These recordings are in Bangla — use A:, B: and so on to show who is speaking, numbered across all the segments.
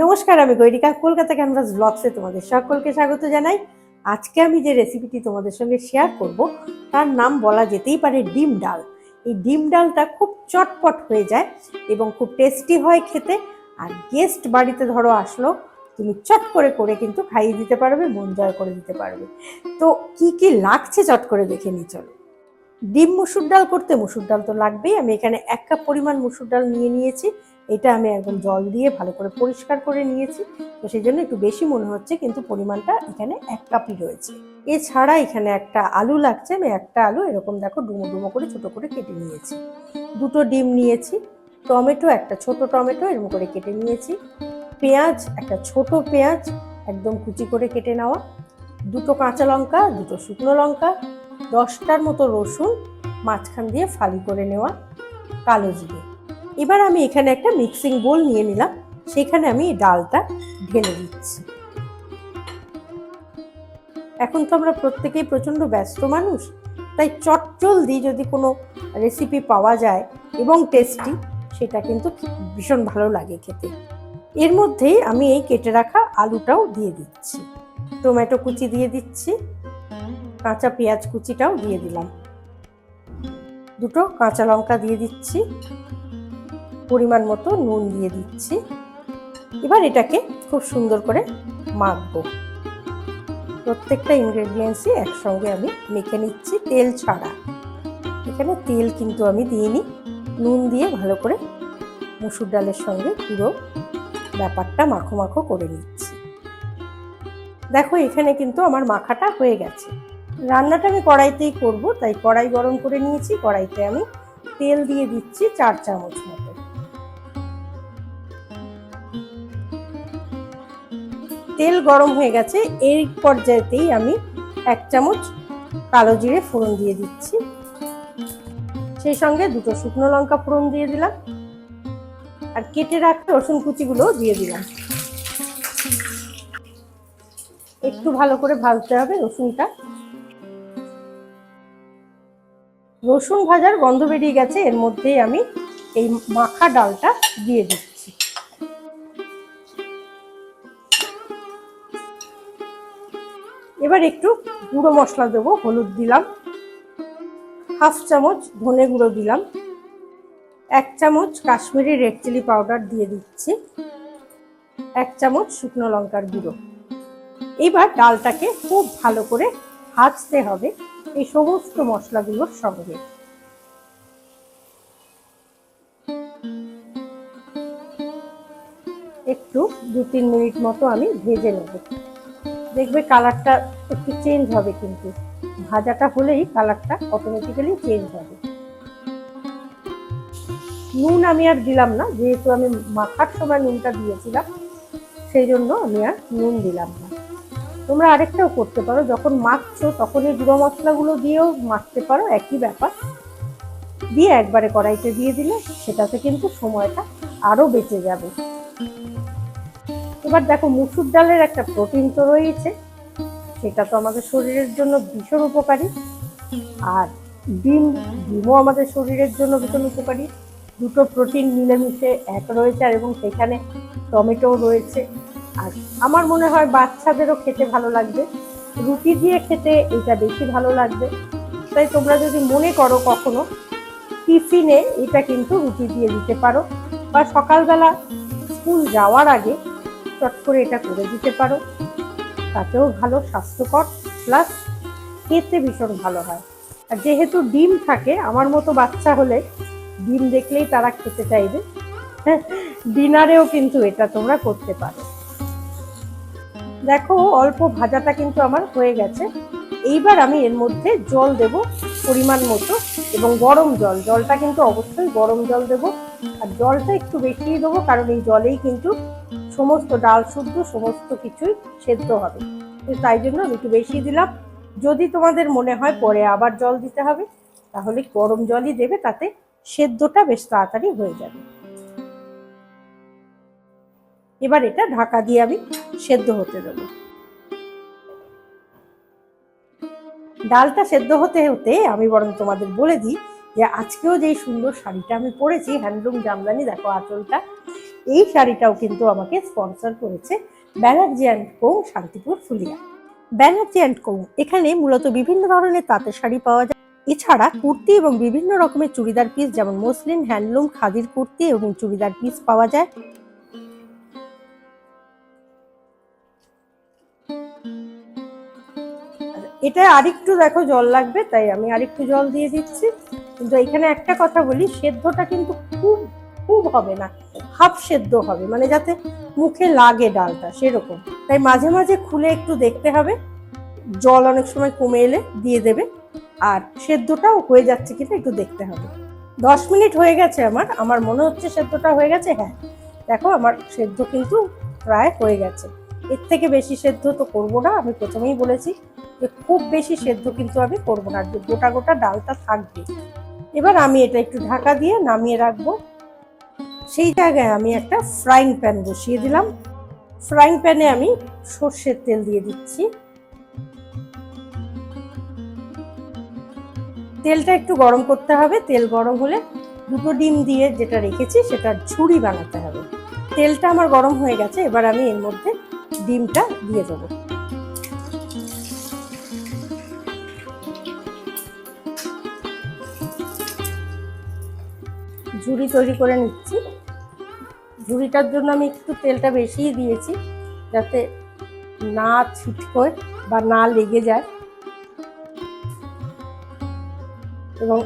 A: নমস্কার, আমি গৈরিকা কলকাতা ক্যানভাস ব্লগসে তোমাদের সকলকে স্বাগত জানাই। আজকে আমি যে রেসিপিটি তোমাদের সঙ্গে শেয়ার করব, তার নাম বলা যেতেই পারে ডিম ডাল। এই ডিম ডালটা খুব চটপট হয়ে যায় এবং খুব টেস্টি হয় খেতে। আর গেস্ট বাড়িতে ধরো আসলো, তুমি চট করে করে কিন্তু খাইয়ে দিতে পারবে, মন জয় করে দিতে পারবে। তো কি কি লাগছে চট করে দেখে নি চলো। ডিম, মুসুর ডাল করতে, মুসুর ডাল তো লাগবেই। আমি এখানে এক কাপ পরিমাণ মুসুর ডাল নিয়ে নিয়েছি। এটা আমি একদম জল দিয়ে ভালো করে পরিষ্কার করে নিয়েছি। তো সেই জন্য একটু বেশি মনে হচ্ছে, কিন্তু পরিমাণটা এখানে এক কাপই রয়েছে। এছাড়া এখানে একটা আলু লাগছে, আমি একটা আলু এরকম দেখো ডুমো ডুমো করে ছোট করে কেটে নিয়েছি। দুটো ডিম নিয়েছি, টমেটো একটা ছোট টমেটো এরকম করে কেটে নিয়েছি, পেঁয়াজ একটা ছোট পেঁয়াজ একদম কুচি করে কেটে নেওয়া, দুটো কাঁচা লঙ্কা, দুটো শুকনো লঙ্কা, দশটার মতো রসুন, মাঝখান দিয়ে ফালি করে নেওয়া, কালো জিরে। এবার আমি এখানে একটা মিক্সিং বোল নিয়ে নিলাম। সেখানে আমি ডালটা ঢেলে দিচ্ছি। এখন তো আমরা প্রত্যেকেই প্রচণ্ড ব্যস্ত মানুষ, তাই চটজলদি যদি কোনো রেসিপি পাওয়া যায় এবং টেস্টি সেটা কিন্তু ভীষণ ভালো লাগে খেতে। এর মধ্যেই আমি এই কেটে রাখা আলুটাও দিয়ে দিচ্ছি। টমেটো কুচি দিয়ে দিচ্ছি। কাঁচা পেঁয়াজ কুচিটাও দিয়ে দিলাম। দুটো কাঁচা লঙ্কা দিয়ে দিচ্ছি। পরিমাণ মতো নুন দিয়ে দিচ্ছি। এবার এটাকে খুব সুন্দর করে মাখবো। প্রত্যেকটা ইনগ্রেডিয়েন্টসই একসঙ্গে আমি মেখে নিচ্ছি তেল ছাড়া। এখানে তেল কিন্তু আমি দিইনি। নুন দিয়ে ভালো করে মুসুর ডালের সঙ্গে পুরো ব্যাপারটা মাখো মাখো করে নিচ্ছি। দেখো, এখানে কিন্তু আমার মাখাটা হয়ে গেছে। রান্নাটা আমি কড়াইতেই করব, তাই কড়াই গরম করে নিয়েছি। কড়াইতে আমি তেল দিয়ে দিচ্ছি চার চামচ মতো। তেল গরম হয়ে গেছে, এই পর্যায়েতেই আমি এক চামচ কালো জিরে ফোড়ন দিয়ে দিচ্ছি। সেই সঙ্গে দুটো শুকনো লঙ্কা ফোড়ন দিয়ে দিলাম। আর কেটে রাখা রসুন কুচিগুলো দিয়ে দিলাম। একটু ভালো করে ভাজতে হবে রসুনটা। রসুন ভাজার গন্ধ বেরিয়ে গেছে, এর মধ্যেই আমি এই মাখা ডালটা দিয়ে দিচ্ছি। এবার একটু গুঁড়ো মশলা দেবো, হলুদ দিলাম। হাফ চামচ ধনে গুঁড়ো দিলাম। এক চামচ কাশ্মীরি রেড চিলি পাউডার দিয়ে দিচ্ছি। এক চামচ শুকনো লঙ্কার গুঁড়ো। এবার ডালটাকে খুব ভালো করে ভাজতে হবে এই সমস্ত মশলাগুলোর সঙ্গে। একটু দু তিন মিনিট মতো আমি ভেজে নেব। দেখবে কালারটা একটু চেঞ্জ হবে কিন্তু। ভাজাটা হলেই কালারটা অটোমেটিক্যালি চেঞ্জ হবে। নুন আমি আর দিলাম না, যেহেতু আমি মাখার সময় নুনটা দিয়েছিলাম, সেই জন্য আমি আর নুন দিলাম না। তোমরা আরেকটাও করতে পারো, যখন মাখছো তখন এই গুঁড়ো মশলাগুলো দিয়েও মাখতে পারো, একই ব্যাপার। দিয়ে একবারে কড়াইতে দিয়ে দিলে সেটাতে কিন্তু সময়টা আরও বেঁচে যাবে। এবার দেখো মুসুর ডালের একটা প্রোটিন তো রয়েছে, সেটা তো আমাদের শরীরের জন্য ভীষণ উপকারী। আর ডিম, ডিমও আমাদের শরীরের জন্য ভীষণ উপকারী। দুটো প্রোটিন মিলেমিশে এক রয়েছে, আর এবং সেখানে টমেটোও রয়েছে। আর আমার মনে হয় বাচ্চাদেরও খেতে ভালো লাগবে। রুটি দিয়ে খেতে এটা বেশি ভালো লাগবে। তাই তোমরা যদি মনে করো কখনো, টিফিনে এটা কিন্তু রুটি দিয়ে দিতে পারো। বা সকালবেলা স্কুল যাওয়ার আগে চট করে এটা করে দিতে পারো। তাতেও ভালো, স্বাস্থ্যকর প্লাস খেতে ভীষণ ভালো হয়। আর যেহেতু ডিম থাকে, আমার মতো বাচ্চা হলে ডিম দেখলেই তারা খেতে চাইবে। ডিনারেও কিন্তু এটা তোমরা করতে পারো। দেখো, অল্প ভাজাটা কিন্তু আমার হয়ে গেছে। এইবার আমি এর মধ্যে জল দেব পরিমাণ মতো এবং গরম জল। জলটা কিন্তু অবশ্যই গরম জল দেব। আর জলটা একটু বেশিই দেবো, কারণ এই জলেই কিন্তু সমস্ত ডাল শুদ্ধ, সমস্ত কিছুই সেদ্ধ হবে। তাই জন্য আমি একটু বেশি দিলাম। যদি তোমাদের মনে হয় পরে আবার জল দিতে হবে, তাহলে গরম জলই দেবে, তাতে সেদ্ধটা বেশ তাড়াতাড়ি হয়ে যাবে। এবার এটা ঢাকা দিয়ে আমি সেদ্ধ হতে দেব। ডালটা সেদ্ধ হতে হতে আমি বরং তোমাদের বলে দিই যে আজকেও যেই সুন্দর শাড়িটা আমি পরেছি, হ্যান্ডলুম জামদানি, দেখো আঁচলটা এই শাড়িটাও কিন্তু আমাকে স্পন্সর করেছে Banerjee and co, Shantipur, Phulia. Banerjee and co, এখানে মূলত বিভিন্ন ধরনের তাঁতের শাড়ি পাওয়া যায়। এছাড়া কুর্তি এবং বিভিন্ন রকমের চুড়িদার পিস যেমন মসলিন, হ্যান্ডলুম, খাদির কুর্তি এবং চুড়িদার পিস পাওয়া যায়। এটা আরেকটু দেখো, জল লাগবে, তাই আমি আরেকটু জল দিয়ে দিচ্ছি। কিন্তু এখানে একটা কথা বলি, সেদ্ধটা কিন্তু খুব খুব হবে না। হাফ সেদ্ধ হবে মানে যাতে মুখে লাগে ডালটা, সেরকম। তাই মাঝে মাঝে খুলে একটু দেখতে হবে, জল অনেক সময় কমে এলে দিয়ে দেবে, আর সেদ্ধটাও হয়ে যাচ্ছে কিনা একটু দেখতে হবে। দশ মিনিট হয়ে গেছে আমার আমার মনে হচ্ছে সেদ্ধটা হয়ে গেছে হ্যাঁ। দেখো আমার সেদ্ধ কিন্তু প্রায় হয়ে গেছে। এর থেকে বেশি সেদ্ধ তো করব না, আমি প্রথমেই বলেছি যে খুব বেশি সেদ্ধ কিন্তু আমি করব না, গোটা গোটা ডালটা থাকবে। এবার আমি এটা একটু ঢাকা দিয়ে নামিয়ে রাখব। সেই জায়গায় আমি একটা ফ্রাইং প্যান বসিয়ে দিলাম। ফ্রাইং প্যানে আমি সর্ষের তেল দিয়ে দিচ্ছি। তেলটা একটু গরম করতে হবে। তেল গরম হলে দুটো ডিম দিয়ে যেটা রেখেছি সেটা ঝুড়ি বানাতে হবে। তেলটা আমার গরম হয়ে গেছে, এবার আমি এর মধ্যে ডিমটা দিয়ে দেবো। ঝুড়ি তৈরি করে নিচ্ছি। ঝুড়িটার জন্য আমি একটু তেলটা বেশিই দিয়েছি, যাতে না ছিটকোয় বা না লেগে যায়। এবং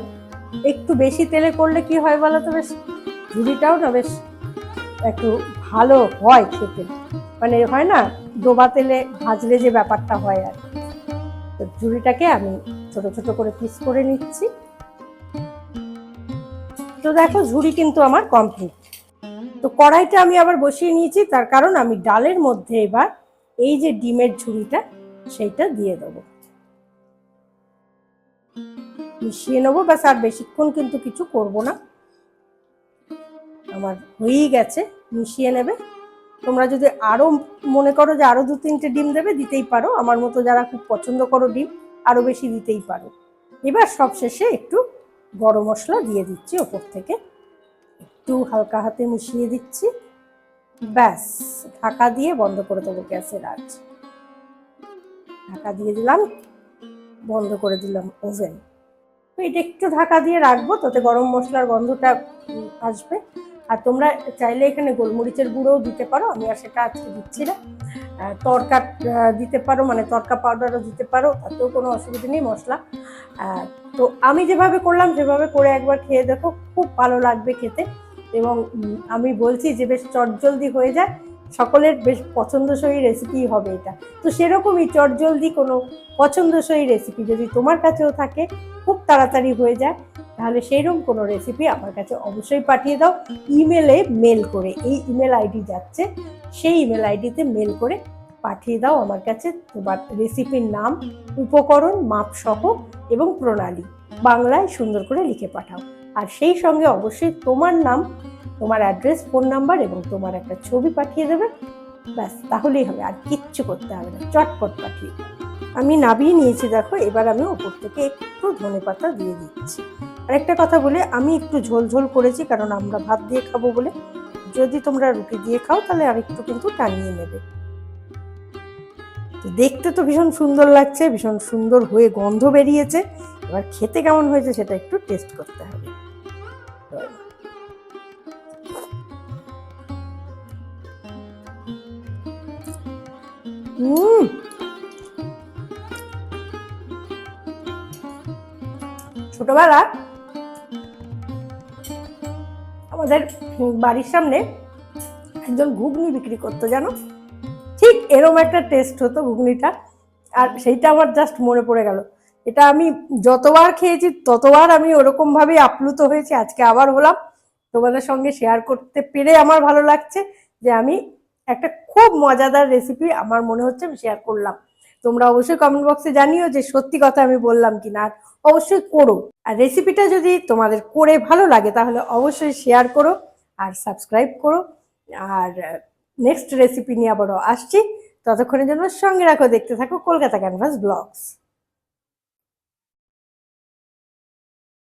A: একটু বেশি তেলে করলে কি হয় বলো তো বেশ? ঝুড়িটাও না বেশ একটু ভালো হয় খেতে। মানে হয় না, ডোবা তেলে ভাজলে যে ব্যাপারটা হয় আর তো ঝুড়িটাকে আমি ছোট ছোট করে পিস করে নিচ্ছি। তো দেখো ঝুড়ি কিন্তু আমার কমপ্লিট। তো কড়াইটা আমি আবার বসিয়ে নিয়েছি, তার কারণ আমি ডালের মধ্যে এবার এই যে ডিমের ঝুড়িটা, সেইটা দিয়ে দেবো। মিশিয়ে নেব, ব্যাস আর বেশিক্ষণ কিন্তু কিছু করব না। আমার হয়েই গেছে, মিশিয়ে নেবে। তোমরা যদি আরও মনে করো যে আরও দু তিনটে ডিম দেবে, দিতেই পারো। আমার মতো যারা খুব পছন্দ করো ডিম, আরও বেশি দিতেই পারো। এবার সবশেষে একটু গরম মশলা দিয়ে দিচ্ছি ওপর থেকে। একটু হালকা হাতে মিশিয়ে দিচ্ছি। ব্যাস, ঢাকা দিয়ে বন্ধ করে দেবো গ্যাসের আজ ঢাকা দিয়ে দিলাম, বন্ধ করে দিলাম ওভেন। তো এটা একটু ঢাকা দিয়ে রাখব, তাতে গরম মশলার গন্ধটা আসবে। আর তোমরা চাইলে এখানে গোলমরিচের গুঁড়োও দিতে পারো, আমি আর সেটা আজকে দিচ্ছি না। তরকা দিতে পারো মানে তরকা পাউডারও দিতে পারো, তাতেও কোনো অসুবিধা নেই মশলা। তো আমি যেভাবে করলাম, সেভাবে করে একবার খেয়ে দেখো, খুব ভালো লাগবে খেতে। এবং আমি বলছি যে বেশ চটজলদি হয়ে যায়, সকলের বেশ পছন্দসই রেসিপি হবে এটা। তো সেরকমই চটজলদি কোনো পছন্দসই রেসিপি যদি তোমার কাছেও থাকে, খুব তাড়াতাড়ি হয়ে যায়, তাহলে সেইরকম কোনো রেসিপি আমার কাছে অবশ্যই পাঠিয়ে দাও। ইমেলে মেল করে, এই ইমেল আইডি যাচ্ছে, সেই ইমেল আইডিতে মেল করে পাঠিয়ে দাও আমার কাছে তোমার রেসিপির নাম, উপকরণ, মাপসহ এবং প্রণালী। বাংলায় সুন্দর করে লিখে পাঠাও। আর সেই সঙ্গে অবশ্যই তোমার নাম, তোমার অ্যাড্রেস, ফোন নাম্বার এবং তোমার একটা ছবি পাঠিয়ে দেবে। ব্যাস, তাহলেই হবে, আর কিচ্ছু করতে হবে না, চটপট পাঠিয়ে আমি নাবিয়ে নিয়েছি, দেখো, এবার আমি ওপর থেকে একটু ধনে পাতা দিয়ে দিচ্ছি। আরেকটা কথা বলে, আমি একটু ঝোল ঝোল করেছি, কারণ আমরা ভাত দিয়ে খাব বলে। যদি তোমরা রুটি দিয়ে খাও, তাহলে আর একটু কিন্তু টানিয়ে নেবে। দেখতে তো ভীষণ সুন্দর লাগছে, ভীষণ সুন্দর হয়ে গন্ধ বেরিয়েছে। এবার খেতে কেমন হয়েছে সেটা একটু টেস্ট করতে হবে। হুম ছোটবেলা আমাদের বাড়ির সামনে একজন ঘুগনি বিক্রি করতো, জানো? ঠিক এরম একটা টেস্ট হতো ঘুগনিটা, আর সেইটা আমার জাস্ট মনে পড়ে গেল। এটা আমি যতবার খেয়েছি, ততবার আমি ওরকম ভাবে আপ্লুত হয়েছি। আজকে আবার হলাম। তোমাদের সঙ্গে শেয়ার করতে পেরে আমার ভালো লাগছে যে আমি একটা খুব মজাদার রেসিপি আমার মনে হচ্ছে আমি শেয়ার করলাম। তোমরা অবশ্যই কমেন্ট বক্সে জানিও যে সত্যি কথা আমি বললাম কিনা, আর অবশ্যই করো। আর রেসিপিটা যদি তোমাদের করে ভালো লাগে তাহলে অবশ্যই শেয়ার করো আর সাবস্ক্রাইব করো। আর নেক্সট রেসিপি নিয়ে আবারও আসছি। ততক্ষণের জন্য সঙ্গে রাখো, দেখতে থাকো কলকাতা ক্যানভাস ব্লগস